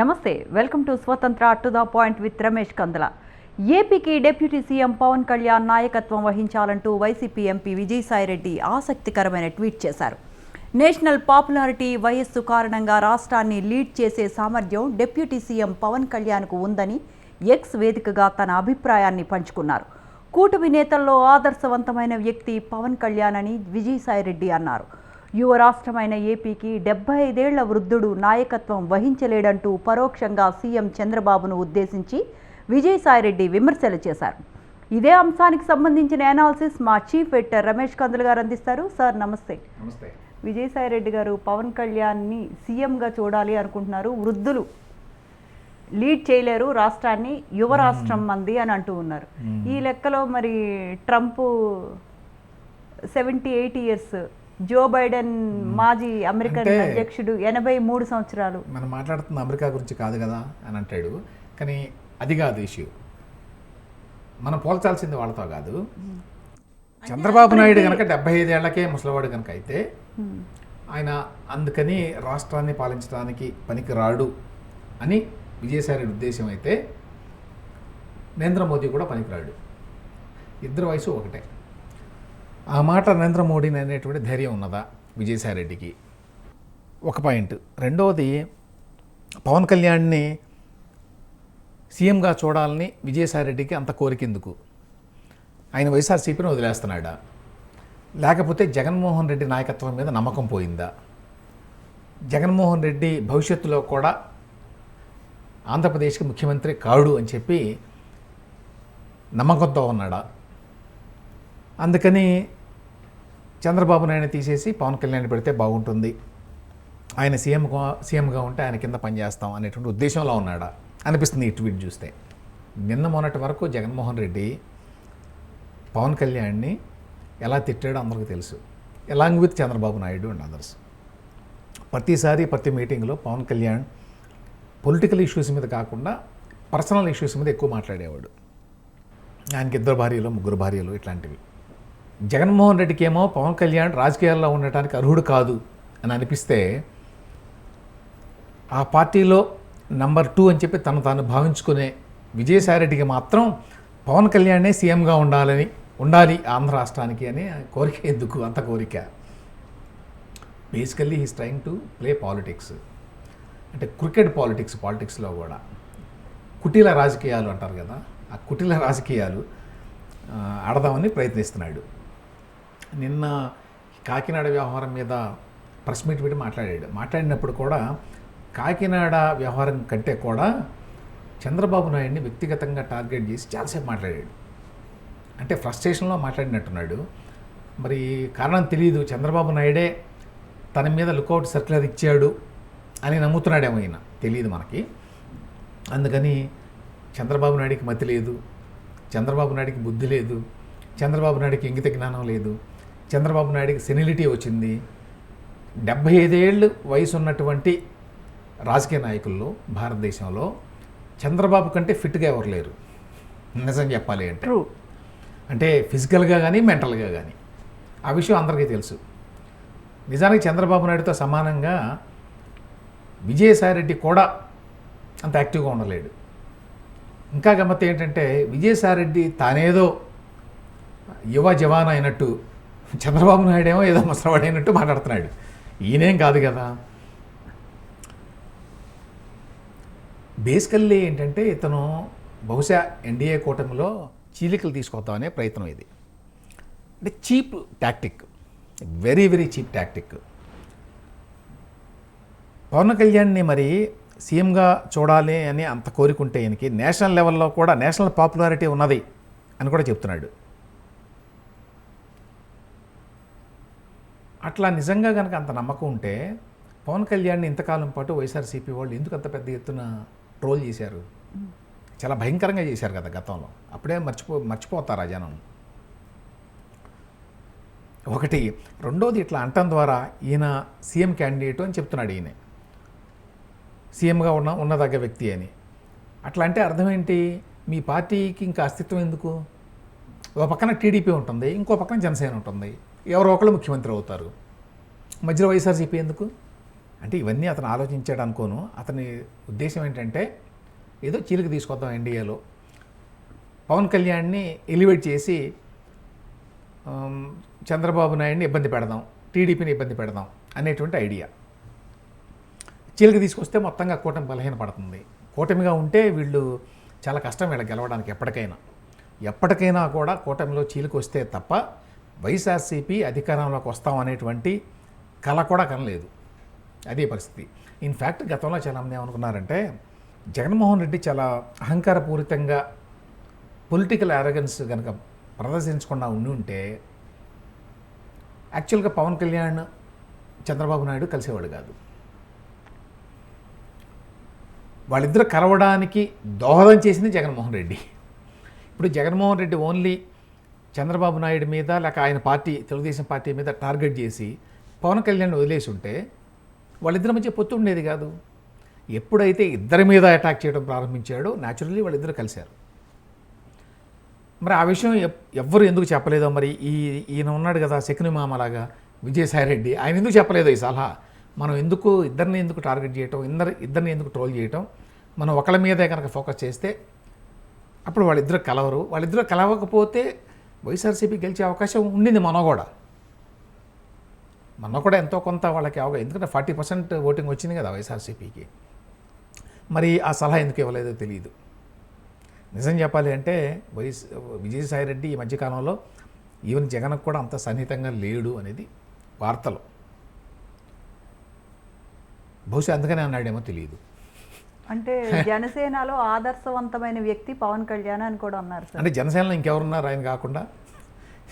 నమస్తే welcome to Swatantra to the point with Ramesh Kandala. ఏపీకి deputy CM Pawan Kalyan నాయకత్వం వహించాలంటూ YCP MP Vijayasai Reddy ఆసక్తికరమైన tweet చేశారు. నేషనల్ పాపులారిటీ వయస్సు కారణంగా రాష్ట్రాన్ని లీడ్ చేసే సామర్థ్యం డిప్యూటీ సీఎం పవన్ కళ్యాణ్కు ఉందని ఎక్స్ వేదికగా తన అభిప్రాయాన్ని పంచుకున్నారు. కూటమి నేతల్లో ఆదర్శవంతమైన వ్యక్తి పవన్ కళ్యాణ్ అని విజయసాయిరెడ్డి అన్నారు. యువ రాష్ట్రమైన ఏపీకి డెబ్బై ఐదేళ్ళ వృద్ధుడు నాయకత్వం వహించలేడంటూ పరోక్షంగా సీఎం చంద్రబాబును ఉద్దేశించి విజయసాయిరెడ్డి విమర్శలు చేశారు. ఇదే అంశానికి సంబంధించిన అనాలిసిస్ మా చీఫ్ ఎడిటర్ రమేష్ కందులు గారు అందిస్తారు. సార్ నమస్తే. విజయసాయిరెడ్డి గారు పవన్ కళ్యాణ్ని సీఎంగా చూడాలి అనుకుంటున్నారు. వృద్ధులు లీడ్ చేయలేరు రాష్ట్రాన్ని యువ రాష్ట్రం మంది అని అంటూ ఉన్నారు. ఈ లెక్కలో మరి Trump seventy eight years Joe Biden మాజీ అమెరికన్ అధ్యక్షుడు ఎనభై మూడు సంవత్సరాలు. మనం మాట్లాడుతున్న అమెరికా గురించి కాదు కదా అని అంటాడు. కానీ అది కాదు ఇష్యూ. మనం పోల్చాల్సింది వాళ్ళతో కాదు. చంద్రబాబు నాయుడు కనుక డెబ్బై ఐదేళ్ళకే ముసలివాడు కనుక అయితే. ఆయన అందుకని రాష్ట్రాన్ని పాలించడానికి పనికి రాడు అని విజయసాయి ఉద్దేశం అయితే నరేంద్ర మోదీ కూడా పనికిరాడు. ఇద్దరు వయసు ఒకటే. ఆ మాట నరేంద్ర మోడీని అనేటువంటి ధైర్యం ఉన్నదా విజయసాయి రెడ్డికి ఒక పాయింట్. రెండవది పవన్ కళ్యాణ్ని సీఎంగా చూడాలని విజయసాయి రెడ్డికి అంత కోరిక ఎందుకు ఆయన వైఎస్ఆర్సీపీని వదిలేస్తున్నాడా? లేకపోతే జగన్మోహన్ రెడ్డి నాయకత్వం మీద నమ్మకం పోయిందా? జగన్మోహన్ రెడ్డి భవిష్యత్తులో కూడా ఆంధ్రప్రదేశ్కి ముఖ్యమంత్రి కాడు అని చెప్పి నమ్మకంతో ఉన్నాడా? అందుకని చంద్రబాబు నాయుడు తీసేసి పవన్ కళ్యాణ్ పెడితే బాగుంటుంది. ఆయన సీఎం సీఎంగా ఉంటే ఆయన కింద పనిచేస్తాం అనేటువంటి ఉద్దేశంలో ఉన్నాడా. అనిపిస్తుంది ఈ ట్వీట్ చూస్తే. నిన్న మొన్నటి వరకు జగన్మోహన్ రెడ్డి పవన్ కళ్యాణ్ని ఎలా తిట్టాడో అందరికీ తెలుసు. Along with Chandrababu Naidu and others ప్రతిసారి ప్రతి మీటింగ్లో పవన్ కళ్యాణ్ పొలిటికల్ ఇష్యూస్ మీద కాకుండా పర్సనల్ ఇష్యూస్ మీద ఎక్కువ మాట్లాడేవాడు. ఆయనకి ఇద్దరు భార్యలు ముగ్గురు భార్యలు ఇట్లాంటివి. జగన్మోహన్ రెడ్డికి ఏమో పవన్ కళ్యాణ్ రాజకీయాల్లో ఉండటానికి అర్హుడు కాదు అని అనిపిస్తే ఆ పార్టీలో నంబర్ టూ అని చెప్పి తను తాను భావించుకునే విజయసాయిరెడ్డికి మాత్రం పవన్ కళ్యాణే సీఎంగా ఉండాలని ఉండాలి ఆంధ్ర రాష్ట్రానికి అని కోరిక ఎందుకు? అంత కోరిక. Basically he's trying to play politics. అంటే క్రికెట్ పాలిటిక్స్ పాలిటిక్స్లో కూడా. కుటీల రాజకీయాలు అంటారు కదా ఆ కుటీల రాజకీయాలు ఆడదామని ప్రయత్నిస్తున్నాడు. నిన్న కాకినాడ వ్యవహారం మీద ప్రెస్ మీట్ పెట్టి మాట్లాడాడు. మాట్లాడినప్పుడు కూడా కాకినాడ వ్యవహారం కంటే కూడా చంద్రబాబు నాయుడిని వ్యక్తిగతంగా టార్గెట్ చేసి చాలాసేపు మాట్లాడాడు. అంటే ఫ్రస్ట్రేషన్లో మాట్లాడినట్టున్నాడు. మరి కారణం తెలియదు చంద్రబాబు నాయుడే తన మీద లుకౌట్ సర్క్యులర్ ఇచ్చాడు అని నమ్ముతున్నాడేమో ఈయన. తెలియదు మనకి. అందుకని చంద్రబాబు నాయుడికి మతి లేదు. చంద్రబాబు నాయుడికి బుద్ధి లేదు. చంద్రబాబు నాయుడికి ఇంగిత జ్ఞానం లేదు. చంద్రబాబు నాయుడికి సెనిలిటీ వచ్చింది. డెబ్భై ఐదేళ్ళు వయసు ఉన్నటువంటి రాజకీయ నాయకుల్లో భారతదేశంలో చంద్రబాబు కంటే ఫిట్గా ఎవరు లేరు. నిజం చెప్పాలి అంటే. అంటే ఫిజికల్గా కానీ మెంటల్గా కానీ ఆ విషయం అందరికీ తెలుసు. నిజానికి చంద్రబాబు నాయుడుతో సమానంగా విజయసాయిరెడ్డి కూడా అంత యాక్టివ్గా ఉండలేడు. ఇంకా గమ్మత్ ఏంటంటే విజయసాయిరెడ్డి తానేదో యువ జవాన్ అయినట్టు చంద్రబాబు నాయుడు ఏమో ఏదో ముసలవాడైనట్టు మాట్లాడుతున్నాడు. ఈయనేం కాదు కదా. బేసికల్లీ ఏంటంటే ఇతను బహుశా ఎన్డీఏ కూటమిలో చీలికలు తీసుకొద్దామనే ప్రయత్నం ఇది. అంటే cheap tactic very very cheap tactic. Pawan కళ్యాణ్ని మరి సీఎంగా చూడాలి అని అంత కోరికుంటే ఈయనకి నేషనల్ లెవెల్లో కూడా నేషనల్ పాపులారిటీ ఉన్నది అని కూడా చెప్తున్నాడు. అట్లా నిజంగా కనుక అంత నమ్మకం ఉంటే పవన్ కళ్యాణ్ని ఇంతకాలం పాటు వైఎస్ఆర్సీపీ వాళ్ళు ఎందుకు అంత పెద్ద ఎత్తున ట్రోల్ చేశారు? చాలా భయంకరంగా చేశారు కదా గతంలో. అప్పుడే మర్చిపో మర్చిపోతారు ఆ జనం. ఒకటి రెండోది ఇట్లా అంటం ద్వారా ఈయన సీఎం క్యాండిడేట్ అని చెప్తున్నాడు ఈయన. సీఎంగా ఉన్న ఉన్నదగ్గ వ్యక్తి అని. అట్లా అంటే అర్థం ఏంటి? మీ పార్టీకి ఇంకా అస్తిత్వం ఎందుకు? ఒక పక్కన టీడీపీ ఉంటుంది ఇంకో పక్కన జనసేన ఉంటుంది. ఎవరో ఒకళ్ళు ముఖ్యమంత్రి అవుతారు. మధ్యలో వైఎస్ఆర్సీపీ ఎందుకు? అంటే ఇవన్నీ అతను ఆలోచించాడు అనుకోను. అతని ఉద్దేశం ఏంటంటే ఏదో చీలిక తీసుకొద్దాం ఎన్డీఏలో. పవన్ కళ్యాణ్ని ఎలివేట్ చేసి చంద్రబాబు నాయుడిని ఇబ్బంది పెడదాం టీడీపీని ఇబ్బంది పెడదాం అనేటువంటి ఐడియా. చీలిక తీసుకొస్తే మొత్తంగా కూటమి బలహీనపడుతుంది. కూటమిగా ఉంటే వీళ్ళు చాలా కష్టం వీళ్ళకి గెలవడానికి ఎప్పటికైనా. ఎప్పటికైనా కూడా కూటమిలో చీలిక వస్తే తప్ప వైఎస్ఆర్సీపీ అధికారంలోకి వస్తాం అనేటువంటి కళ కూడా కనలేదు. అదే పరిస్థితి. ఇన్ఫ్యాక్ట్ గతంలో చాలామంది ఏమనుకున్నారంటే జగన్మోహన్ రెడ్డి చాలా అహంకారపూరితంగా పొలిటికల్ అరగన్స్ కనుక ప్రదర్శించకుండా ఉండి ఉంటే యాక్చువల్గా పవన్ కళ్యాణ్ చంద్రబాబు నాయుడు కలిసేవాడు కాదు. వాళ్ళిద్దరు కలవడానికి దోహదం చేసింది జగన్మోహన్ రెడ్డి. ఇప్పుడు జగన్మోహన్ రెడ్డి ఓన్లీ చంద్రబాబు నాయుడు మీద లేక ఆయన పార్టీ తెలుగుదేశం పార్టీ మీద టార్గెట్ చేసి పవన్ కళ్యాణ్ వదిలేసి ఉంటే వాళ్ళిద్దరి మధ్య పొత్తు ఉండేది కాదు. ఎప్పుడైతే ఇద్దరి మీద అటాక్ చేయడం ప్రారంభించాడో న్యాచురల్లీ వాళ్ళిద్దరు కలిశారు. మరి ఆ విషయం ఎవ్వరు ఎందుకు చెప్పలేదో మరి ఈ ఈయన ఉన్నాడు కదా శకుని మామలాగా విజయసాయిరెడ్డి ఆయన ఎందుకు చెప్పలేదో ఈ సలహా? మనం ఎందుకు ఇద్దరిని ఎందుకు టార్గెట్ చేయటం ఇద్దరు ఇద్దరిని ఎందుకు ట్రోల్ చేయటం? మనం ఒకళ్ళ మీదే కనుక ఫోకస్ చేస్తే అప్పుడు వాళ్ళిద్దరు కలవరు. వాళ్ళిద్దరు కలవకపోతే వైఎస్ఆర్సీపీ గెలిచే అవకాశం ఉండింది మనం కూడా. మనం కూడా ఎంతో కొంత వాళ్ళకి అవగా ఎందుకంటే ఫార్టీ పర్సెంట్ ఓటింగ్ వచ్చింది కదా వైఎస్ఆర్సీపీకి. మరి ఆ సలహా ఎందుకు ఇవ్వలేదో తెలియదు నిజం చెప్పాలి అంటే వైఎస్ విజయసాయిరెడ్డి ఈ మధ్యకాలంలో ఈవెన్ జగన్కు కూడా అంత సన్నిహితంగా లేడు అనేది వార్తలు. బహుశా అందుకనే అన్నాడేమో తెలియదు అంటే జనసేనలో ఆదర్శవంతమైన వ్యక్తి పవన్ కళ్యాణ్ అని కూడా అన్నారు సార్. అంటే జనసేనలో ఇంకెవరున్నారు ఆయన కాకుండా?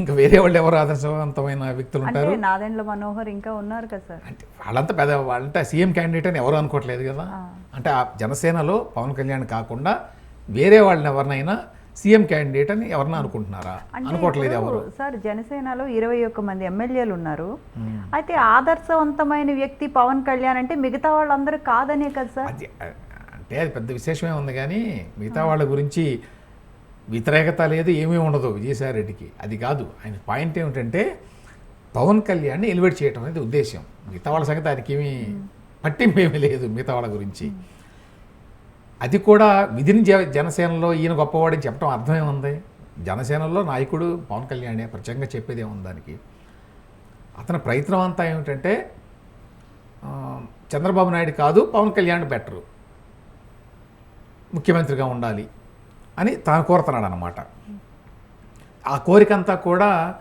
ఇంకా వేరే వాళ్ళు ఎవరు ఆదర్శవంతమైన వ్యక్తులు ఉంటారు? నాదెండ్ల మనోహర్ ఇంకా ఉన్నారు కదా సార్. అంటే వాళ్ళంతా పెద్ద వాళ్ళంటే సీఎం క్యాండిడేట్ అని ఎవరు అనుకోవట్లేదు కదా? అంటే ఆ జనసేనలో పవన్ కళ్యాణ్ కాకుండా వేరే వాళ్ళని ఎవరినైనా సీఎం క్యాండిడేట్ అని ఎవరన్నా అనుకుంటున్నారా? అనుకోవట్లేదు ఎవరు? సార్ జనసేనలో ఇరవై ఒక్క మంది ఎమ్మెల్యేలు ఉన్నారు. అయితే ఆదర్శవంతమైన వ్యక్తి పవన్ కళ్యాణ్ అంటే మిగతా వాళ్ళందరూ కాదనే కదా సార్. అంటే అది పెద్ద విశేషమే ఉంది కానీ మిగతా వాళ్ళ గురించి వ్యతిరేకత లేదు ఏమీ ఉండదు విజయసాయి రెడ్డికి అది కాదు ఆయన పాయింట్ ఏమిటంటే పవన్ కళ్యాణ్ని ఎలివేట్ చేయటం అనేది ఉద్దేశం మిగతా వాళ్ళ సంగతి ఆయనకి ఏమీ పట్టింపు ఏమీ లేదు మిగతా వాళ్ళ గురించి. అది కూడా విధిని జ- జనసేనలో ఈయన గొప్పవాడని చెప్పడం అర్థమే ఉంది. జనసేనలో నాయకుడు పవన్ కళ్యాణే ప్రత్యేకంగా చెప్పేది ఏముంది దానికి? అతని ప్రయత్నం అంతా ఏమిటంటే చంద్రబాబు నాయుడు కాదు పవన్ కళ్యాణ్ బెటరు. ముఖ్యమంత్రిగా ఉండాలి అని తాను కోరుతున్నాడు అనమాట ఆ కోరికంతా కూడా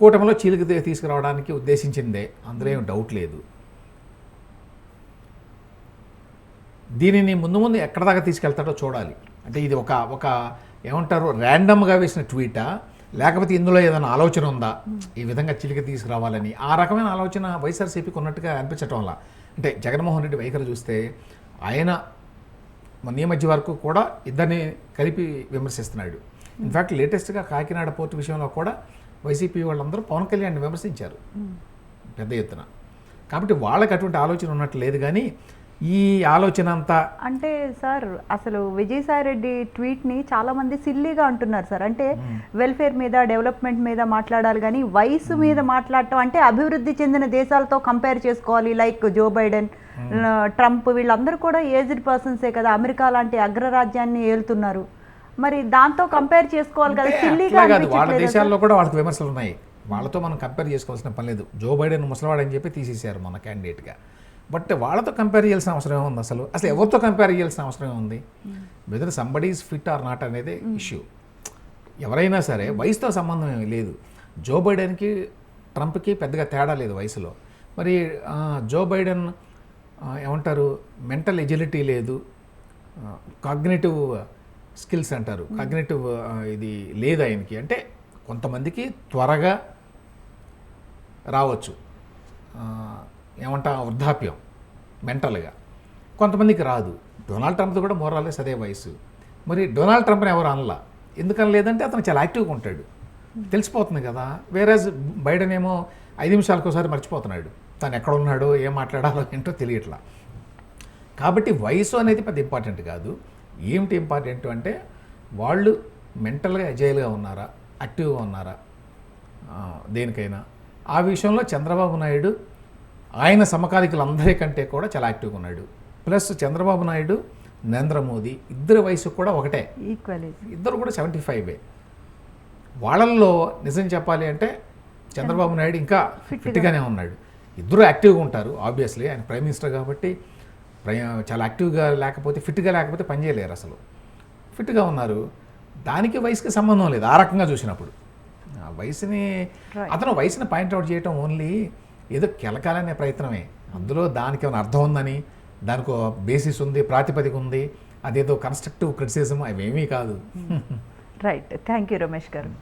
కూటమిలో చీలిక తీసుకురావడానికి ఉద్దేశించిందే. అందులో ఏం డౌట్ లేదు. దీనిని ముందు ముందు ఎక్కడ దాకా తీసుకెళ్తాడో చూడాలి. అంటే ఇది ఒక ఒక ఏమంటారు ర్యాండమ్గా వేసిన ట్వీటా లేకపోతే ఇందులో ఏదైనా ఆలోచన ఉందా? ఈ విధంగా చిలిక తీసుకురావాలని. ఆ రకమైన ఆలోచన వైఎస్ఆర్సీపీకి ఉన్నట్టుగా అనిపించటం వల్ల. అంటే జగన్మోహన్ రెడ్డి వైఖరి చూస్తే ఆయన మొన్న ఈ మధ్య వరకు కూడా ఇద్దరిని కలిపి విమర్శిస్తున్నాడు. ఇన్ఫ్యాక్ట్ లేటెస్ట్గా కాకినాడ పోర్టు విషయంలో కూడా వైసీపీ వాళ్ళందరూ పవన్ కళ్యాణ్ని విమర్శించారు. పెద్ద ఎత్తున. కాబట్టి వాళ్ళకి అటువంటి ఆలోచన ఉన్నట్టు లేదు కానీ ఈ ఆలోచన అంతా అంటే సార్ అసలు విజయసాయి రెడ్డి ట్వీట్ని చాలా మంది సిల్లీగా అంటున్నారు సార్. అంటే వెల్ఫేర్ మీద డెవలప్మెంట్ మీద మాట్లాడాలి కానీ వయసు మీద మాట్లాడటం అంటే అభివృద్ధి చెందిన దేశాలతో కంపేర్ చేసుకోవాలి. లైక్ జో బైడెన్ ట్రంప్ వీళ్ళందరూ కూడా ఏజ్డ్ పర్సన్సే కదా. అమెరికా లాంటి అగ్రరాజ్యాన్ని ఏలుతున్నారు. మరి దాంతో కంపేర్ చేసుకోవాలి కదా. సిల్లీగా వాళ్ళ? దేశాల్లో కూడా వాళ్ళకి విమర్శలు ఉన్నాయి వాళ్ళతో మనం కంపేర్ చేసుకోవాల్సిన పని లేదు. జో బైడెన్ ముసలివాడు అని చెప్పి తీసేశారు మన క్యాండిడేట్గా బట్ వాళ్ళతో కంపేర్ చేయాల్సిన అవసరం ఏముంది అసలు? అసలు ఎవరితో కంపేర్ చేయాల్సిన అవసరం ఏముంది? Whether somebody is fit or not అనేది ఇష్యూ ఎవరైనా సరే వయసుతో సంబంధం ఏమీ లేదు. జో బైడెన్కి ట్రంప్కి పెద్దగా తేడా లేదు వయసులో. మరి జో బైడెన్ ఏమంటారు? మెంటల్ ఎజిలిటీ లేదు. కాగ్నేటివ్ స్కిల్స్ అంటారు. కాగ్నేటివ్ ఇది లేదు ఆయనకి. అంటే కొంతమందికి త్వరగా రావచ్చు. ఏమంటా వృద్ధాప్యం మెంటల్గా. కొంతమందికి రాదు. డొనాల్డ్ ట్రంప్ది కూడా మోరాలెస్ అదే వయసు. మరి డొనాల్డ్ ట్రంప్ని ఎవరు అనలా? ఎందుకని లేదంటే అతను చాలా యాక్టివ్గా ఉంటాడు. తెలిసిపోతుంది కదా. వేరేజ్ బైడెన్ ఏమో ఐదు నిమిషాలకు ఒకసారి మర్చిపోతున్నాడు. తను ఎక్కడ ఉన్నాడో ఏం మాట్లాడాలో ఏంటో తెలియట్లా. కాబట్టి వయసు అనేది పెద్ద ఇంపార్టెంట్ కాదు. ఏమిటి ఇంపార్టెంట్ అంటే వాళ్ళు మెంటల్గా అజైల్గా ఉన్నారా? యాక్టివ్గా ఉన్నారా? దేనికైనా. ఆ విషయంలో చంద్రబాబు నాయుడు ఆయన సమకాలికులందరికంటే కూడా చాలా యాక్టివ్గా ఉన్నాడు. ప్లస్ చంద్రబాబు నాయుడు నరేంద్ర మోదీ ఇద్దరి వయసు కూడా ఒకటే. ఈక్వల్ ఇద్దరు కూడా సెవెంటీ ఫైవే. వాళ్ళల్లో నిజం చెప్పాలి అంటే చంద్రబాబు నాయుడు ఇంకా ఫిట్గానే ఉన్నాడు. ఇద్దరు యాక్టివ్గా ఉంటారు ఆబ్వియస్లీ. ఆయన ప్రైమ్ మినిస్టర్ కాబట్టి చాలా యాక్టివ్గా లేకపోతే ఫిట్గా లేకపోతే పనిచేయలేరు అసలు. ఫిట్గా ఉన్నారు. దానికి వయసుకి సంబంధం లేదు ఆ రకంగా చూసినప్పుడు. ఆ వయసుని. అతను వయసుని పాయింట్అవుట్ చేయటం ఓన్లీ ఏదో కెలకాలనే ప్రయత్నమే. అందులో దానికి ఏమైనా అర్థం ఉందని దానికి బేసిస్ ఉంది ప్రాతిపదిక ఉంది అదేదో కన్స్ట్రక్టివ్ క్రిటిసిజం అవేమీ కాదు. రైట్ థ్యాంక్ యూ రమేష్ గారు.